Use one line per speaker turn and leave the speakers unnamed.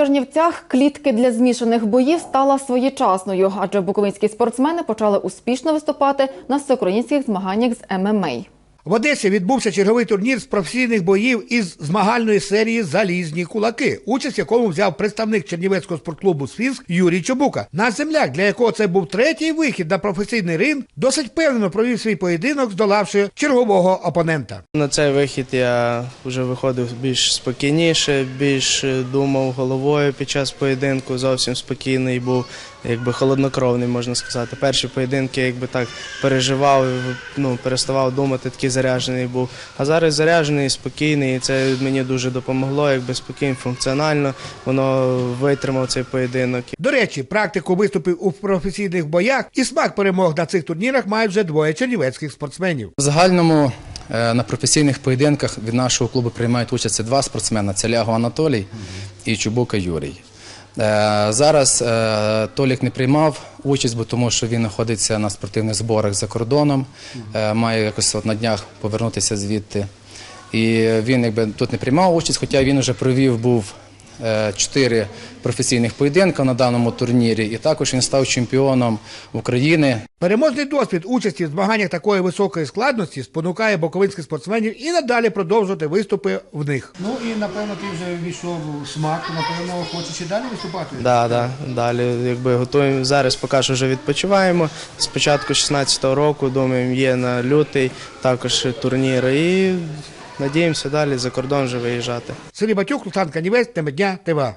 Чернівцях клітки для змішаних боїв стала своєчасною, адже буковинські спортсмени почали успішно виступати на всеукраїнських змаганнях з ММА.
В Одесі відбувся черговий турнір з професійних боїв із змагальної серії Залізні кулаки, участь якому взяв представник Чернівецького спортклубу «Сфінкс» Юрій Чобука. Наш земляк, для якого це був третій вихід на професійний ринг, досить впевнено провів свій поєдинок, здолавши чергового опонента.
На цей вихід я вже виходив більш спокійніше, більш е, думав головою під час поєдинку, зовсім спокійний був, якби холоднокровний, можна сказати. Перші поєдинки, якби так переживав, ну, переставав думати, такий заряджений був. А зараз заряджений, спокійний, і це мені дуже допомогло, якби спокійно, функціонально, воно витримав цей поєдинок.
До речі, практику виступів у професійних боях і смак перемог на цих турнірах мають вже двоє чернівецьких спортсменів.
В загальному е, на професійних поєдинках від нашого клубу приймають участь два спортсмени: це Ляго Анатолій і Чубука Юрій. Е, Зараз е, Толік не приймав участь, бо тому що він знаходиться на спортивних зборах за кордоном, е, має якось от на днях повернутися звідти. І він якби тут не приймав участь, хоча він вже провів був чотири професійних поєдинка на даному турнірі, і також він став чемпіоном України
Переможний досвід участі в змаганнях такої високої складності спонукає боковинських спортсменів і надалі продовжувати виступи в них. Ну і напевно ти вже війшов у смак, напевно, хочеш і далі виступати.
Да, да, далі якби готуємо зараз, поки що вже відпочиваємо. Спочатку 16-го року, думаємо, є на лютий також турніри і надіємося далі за кордон вже виїжджати.
Сергій Батюк, Руслан Канівець, тема дня, ТВА.